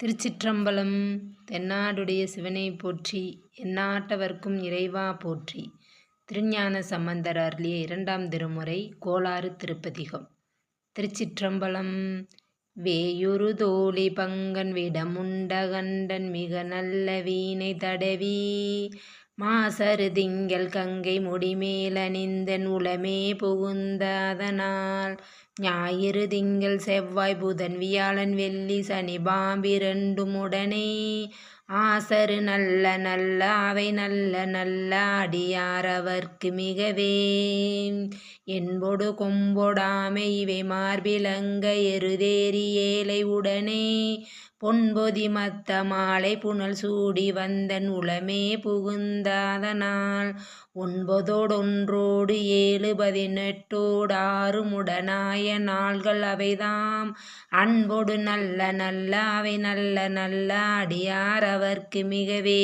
திருச்சிற்றம்பலம் தென்னாடுடைய சிவனை போற்றி எந்நாட்டவர்க்கும் இறைவா போற்றி. திருஞான சம்பந்தர் அருளிய இரண்டாம் திருமுறை கோளாறு திருப்பதிகம். திருச்சிற்றம்பலம் வேயுரு தோழி பங்கன் விடமுண்டகண்டன் மிக நல்ல வீணை தடவி மாசரு திங்கள் கங்கை முடிமேலணிந்தன் உளமே புகுந்த அதனால். ஞாயிறு திங்கள் செவ்வாய் புதன் வியாழன் வெள்ளி சனி பாம்பிரண்டும் உடனே ஆசரு நல்ல நல்ல அவை நல்ல நல்ல அடியாரவர்க்கு மிகவே. என்பொடு கொம்பொடாமை இவை மார்பிலங்க எருதேறி ஏலை உடனே. பொன்பொதி மத்த மாலை புனல் சூடி வந்தன் உளமே புகுந்தாதனால். ஒன்பதோடொன்றோடு ஏழு பதினெட்டோடு ஆறுமுடனாய நாள்கள் அவைதாம். அன்பொடு நல்ல நல்ல அவை நல்ல நல்ல அடியார் அவர்க்கு மிகவே